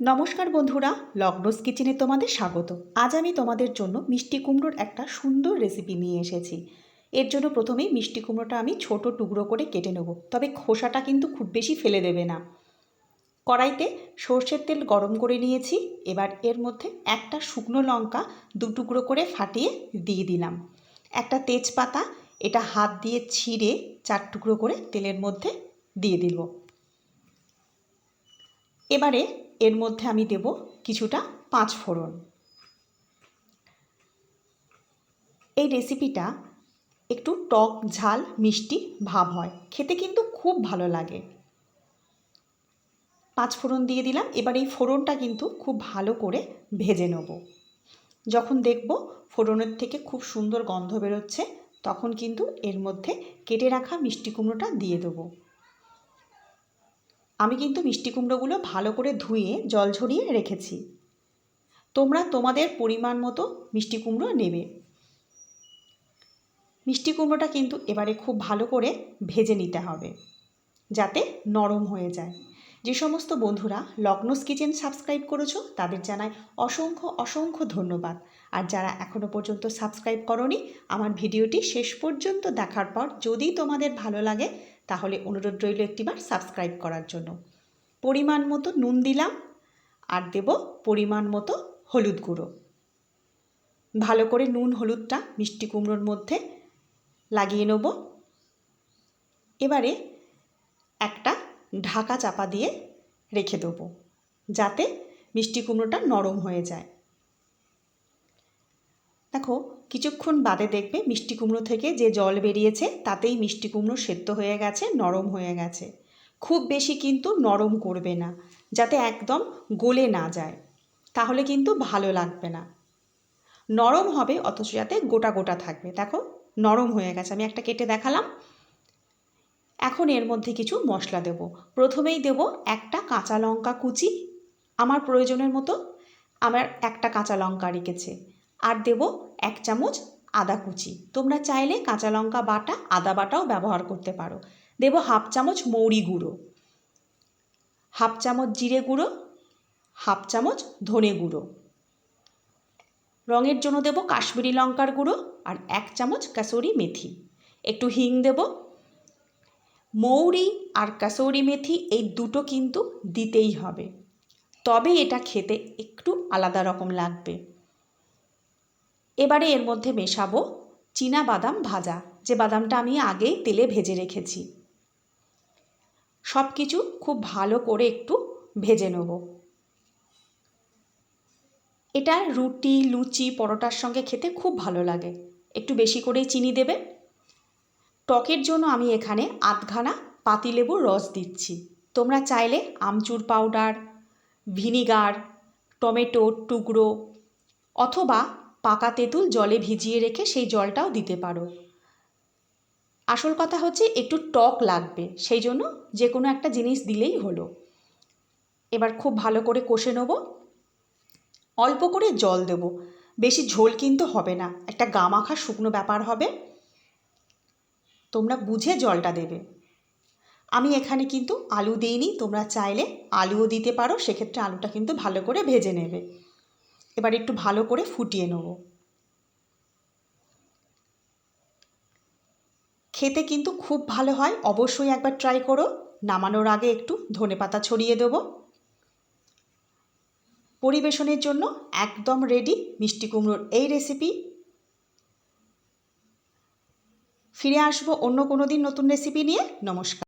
নমস্কার বন্ধুরা লগ্নস কিচেনে তোমাদের স্বাগত। আজ আমি তোমাদের জন্য মিষ্টি কুমড়োর একটা সুন্দর রেসিপি নিয়ে এসেছি। এর জন্য প্রথমেই মিষ্টি কুমড়োটা আমি ছোট টুকরো করে কেটে নেব, তবে খোসাটা কিন্তু খুব বেশি ফেলে দেবে না। কড়াইতে সর্ষের তেল গরম করে নিয়েছি, এবার এর মধ্যে একটা শুকনো লঙ্কা দু টুকরো করে ফাটিয়ে দিয়ে দিলাম। একটা তেজপাতা, এটা হাত দিয়ে ছিঁড়ে চার টুকরো করে তেলের মধ্যে দিয়ে দিল এবারে এর মধ্যে আমি দেব কিছুটা পাঁচ ফোড়ন। এই রেসিপিটা একটু টক, ঝাল, মিষ্টি ভাব হয়। খেতে কিন্তু খুব ভালো লাগে। পাঁচ ফোড়ন দিয়ে দিলাম। এবার এই ফোড়নটা কিন্তু খুব ভালো করে ভেজে নেব। যখন দেখব ফোড়নের থেকে খুব সুন্দর গন্ধ বেরোচ্ছে, তখন কিন্তু এর মধ্যে কেটে রাখা মিষ্টি কুমড়োটা দিয়ে দেবো। আমি কিন্তু মিষ্টি কুমড়োগুলো ভালো করে ধুয়ে জল ঝরিয়ে রেখেছি। তোমরা তোমাদের পরিমাণ মতো মিষ্টি কুমড়ো নেবে। মিষ্টি কুমড়োটা কিন্তু এবারে খুব ভালো করে ভেজে নিতে হবে, যাতে নরম হয়ে যায়। যে সমস্ত বন্ধুরা লগ্নস কিচেন সাবস্ক্রাইব করেছ, তাদের জানাই অসংখ্য অসংখ্য ধন্যবাদ। আর যারা এখনও পর্যন্ত সাবস্ক্রাইব করনি, আমার ভিডিওটি শেষ পর্যন্ত দেখার পর যদি তোমাদের ভালো লাগে তাহলে অনুরোধ রইল একটিবার সাবস্ক্রাইব করার জন্য। পরিমাণ মতো নুন দিলাম আর দেব পরিমাণ মতো হলুদ গুঁড়ো। ভালো করে নুন, হলুদটা, মিষ্টি কুমড়োর মধ্যে লাগিয়ে নেব। এবারে একটা ঢাকা চাপা দিয়ে রেখে দেবো, যাতে মিষ্টি কুমড়োটা নরম হয়ে যায়। দেখো, কিছুক্ষণ বাদে দেখবে মিষ্টি কুমড়ো থেকে যে জল বেরিয়েছে, তাতেই মিষ্টি কুমড়ো সেদ্ধ হয়ে গেছে, নরম হয়ে গেছে। খুব বেশি কিন্তু নরম করবে না, যাতে একদম গলে না যায়। তাহলে কিন্তু ভালো লাগবে না। নরম হবে, অথচ যাতে গোটা গোটা থাকবে। দেখো, নরম হয়ে গেছে। আমি একটা কেটে দেখালাম। এখন এর মধ্যে কিছু মশলা দেব। প্রথমেই দেব একটা কাঁচা লঙ্কা কুচি। আমার প্রয়োজনের মতো আমার একটা কাঁচা লঙ্কা রেখেছে। আর দেব এক চামচ আদা কুচি। তোমরা চাইলে কাঁচা লঙ্কা বাটা, আদা বাটাও ব্যবহার করতে পারো। দেব হাফ চামচ মৌরি গুঁড়ো। হাফ চামচ জিরে গুঁড়ো, হাফ চামচ ধনে গুঁড়ো। রঙের জন্য দেব কাশ্মীরি লঙ্কার গুঁড়ো আর এক চামচ কাসুরি মেথি। একটু হিং দেব। মৌরি আর কাসৌরি মেথি এই দুটো কিন্তু দিতেই হবে। তবে এটা খেতে একটু আলাদা রকম লাগবে। এবারে এর মধ্যে মেশাবো চীনা বাদাম ভাজা। যে বাদামটা আমি আগেই তেলে ভেজে রেখেছি। সব কিছু খুব ভালো করে একটু ভেজে নেব। এটা রুটি, লুচি, পরোটার সঙ্গে খেতে খুব ভালো লাগে। একটু বেশি করেই চিনি দেবে টকের জন্য আমি এখানে আধখানা পাতিলেবুর রস দিচ্ছি। তোমরা চাইলে আমচুর পাউডার, ভিনিগার টমেটোর টুকরো অথবা পাকা তেঁতুল জলে ভিজিয়ে রেখে সেই জলটাও দিতে পারো। আসল কথা হচ্ছে একটু টক লাগবে, সেই জন্য যে কোনো একটা জিনিস দিলেই হলো। এবার খুব ভালো করে কষে নেব। অল্প করে জল দেব, বেশি ঝোল কিন্তু হবে না, একটা গামাখা শুকনো ব্যাপার হবে। তোমরা বুঝে জলটা দেবে। আমি এখানে কিন্তু আলু দিইনি, তোমরা চাইলে আলুও দিতে পারো, সেক্ষেত্রে আলুটা কিন্তু ভালো করে ভেজে নেবে। এবার একটু ভালো করে ফুটিয়ে নেব। খেতে কিন্তু খুব ভালো হয়, অবশ্যই একবার ট্রাই করো। নামানোর আগে একটু ধনে পাতা ছড়িয়ে দেবো। পরিবেশনের জন্য একদম রেডি মিষ্টি কুমড়োর এই রেসিপি ফিরে আসব অন্য কোনো দিন নতুন রেসিপি নিয়ে। নমস্কার।